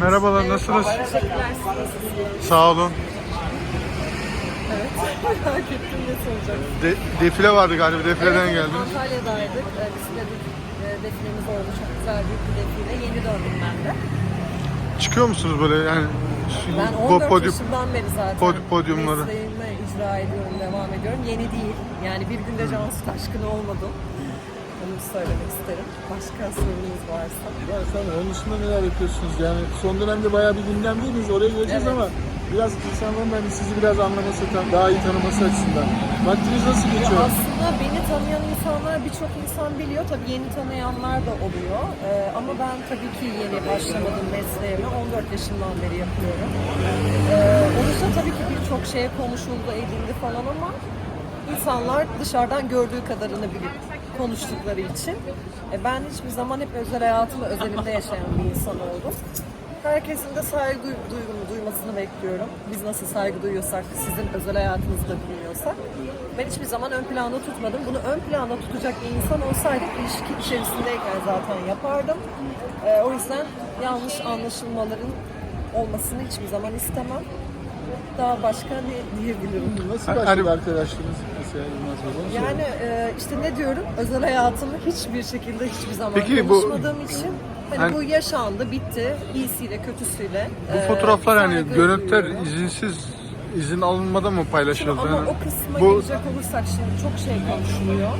Merhabalar, nasılsınız? Sağ olun. Evet. Merak ettim ne soracaksın. De- defile vardı galiba, defileden Evet, geldiniz. Antalya'daydık. Ee, Bisiklet defilemiz oldu. Çok güzel büyük bir defile. Yeni döndüm ben de. Çıkıyor musunuz böyle yani? Ben bu 14 podyum, yaşından beri zaten pod- podyumları. mesleğimi icra ediyorum, devam ediyorum. Yeni değil. Yani bir günde Cansu Taşkın olmadım. Söylemek isterim. Başka sorunuz varsa. Ya efendim onun dışında neler yapıyorsunuz? Yani son dönemde bayağı bir gündemdeydiniz. Oraya geleceğiz Evet. ama biraz insanların hani sizi biraz anlaması, daha iyi tanıması açısından. Vaktiniz nasıl Ya geçiyor? aslında beni tanıyan insanlar birçok insan biliyor. Tabii yeni tanıyanlar da oluyor. Ee, ama ben tabii ki yeni başlamadım mesleğime. 14 yaşından beri yapıyorum. Ee, olursa tabii ki birçok şeye konuşuldu, edildi falan ama insanlar dışarıdan gördüğü kadarını bilir konuştukları için. E, ben hiçbir zaman hep özel hayatımı özelimde yaşayan bir insan oldum. Herkesin de saygı duy- duygumu duymasını bekliyorum. Biz nasıl saygı duyuyorsak, sizin özel hayatınızda bilmiyorsak. Ben hiçbir zaman ön planda tutmadım. Bunu ön planda tutacak bir insan olsaydık ilişki içerisindeyken zaten yapardım. Ee, o yüzden yanlış anlaşılmaların olmasını hiçbir zaman istemem. Daha başka ne diyebilirim? Nasıl başladı arkadaşlığınız Yılmaz sorayım. Yani e, işte ne diyorum? Özel hayatımı hiçbir şekilde hiçbir zaman Peki bu- konuşmadığım için hani Hani- bu yaşandı, bitti. İyisiyle, kötüsüyle. Bu E, fotoğraflar hani saygı görüntüler izinsiz izin alınmadan mı Şimdi paylaşıldı? ama Yani o kısma bu gelecek olursak şimdi çok şey konuşuluyor.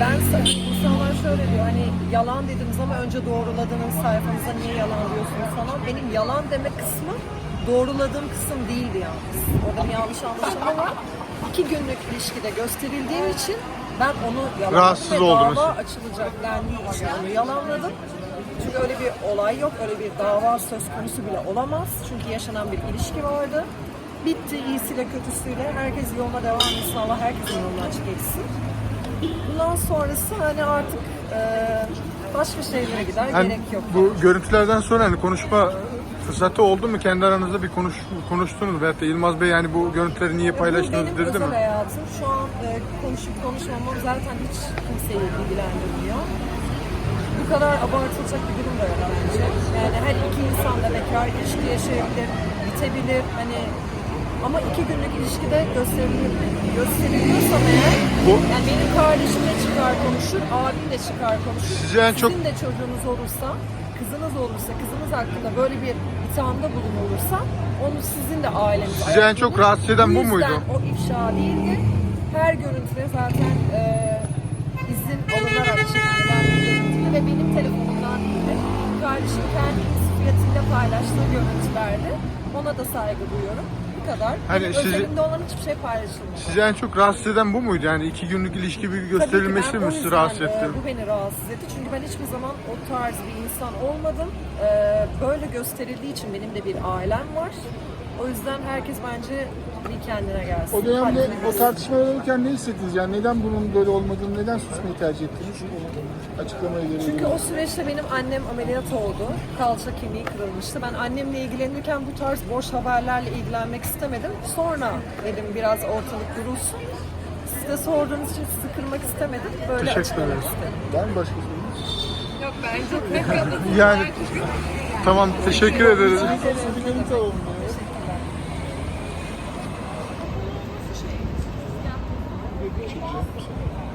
Ben sa- insanlar şöyle diyor hani yalan dediniz ama önce doğruladığınız sayfanıza niye yalan diyorsunuz falan. Benim yalan deme kısmı doğruladığım kısım değildi yalnız. Orada bir yanlış anlaşılma var. İki günlük ilişkide gösterildiğim için ben onu yalanladım Rahatsız ve oldunuz. dava açılacak dendiği için onu yalanladım. Çünkü öyle bir olay yok, öyle bir dava söz konusu bile olamaz. Çünkü yaşanan bir ilişki vardı. Bitti iyisiyle kötüsüyle. Herkes yoluna devam etsin. Allah herkesin yolunu açık etsin. Bundan sonrası hani artık e, başka şeylere gider. hani gerek yok. bu görüntülerden sonra hani konuşma fırsatı oldu mu? Kendi aranızda bir konuş konuştunuz veyahut da Yılmaz Bey yani bu görüntüleri niye Bu paylaştınız benim dedi özel mi? hayatım. Şu an e, konuşup konuşmamam zaten hiç kimseyi ilgilendirmiyor. Bu kadar abartılacak bir durum da yok bence. Yani her iki insan da bekar ilişki yaşayabilir, bitebilir. Hani ama iki günlük ilişkide gösterilir, gösteriliyorsam eğer Bu- yani benim kardeşim de çıkar konuşur, abim de çıkar konuşur. Sizi en çok- Sizin de çocuğunuz olursa, kızınız olursa, kızınız hakkında böyle bir ithamda bulunulursa onu sizin de aileniz Sizi en çok rahatsız eden bu muydu? o ifşa değildi. Her görüntüde zaten e, izin alınarak çekilen bir görüntüydü ve benim telefonumdan değildi. Kardeşim kendi fiyatıyla paylaştığı görüntülerdi. Ona da saygı duyuyorum. Kadar. Hani Benim sizi- özelimde olan hiçbir şey paylaşılmadı. Sizi en çok rahatsız eden bu muydu? Yani iki günlük ilişki Tabii ki gösterilmesi ben mi sizi rahatsız e, etti? Bu beni rahatsız etti. Çünkü ben hiçbir zaman o tarz bir insan olmadım. E, böyle gösterildiği için benim de bir ailem var. O yüzden herkes bence bir kendine gelsin. O dönemde Haddine o bilsin. tartışmalar olurken ne hissettiniz? Yani neden bunun böyle olmadığını, neden susmayı tercih ettiniz? Onu açıklamaya gerek Çünkü yok. o süreçte benim annem ameliyat oldu. Kalça kemiği kırılmıştı. Ben annemle ilgilenirken bu tarz boş haberlerle ilgilenmek istemedim. Sonra dedim biraz ortalık durulsun. Siz de sorduğunuz için sizi kırmak istemedim. Böyle Teşekkür açıklamak ederiz. istedim. Var mı başka sorunuz? Yok bence Yani tamam teşekkür ederiz. Bir alalım. 么便宜。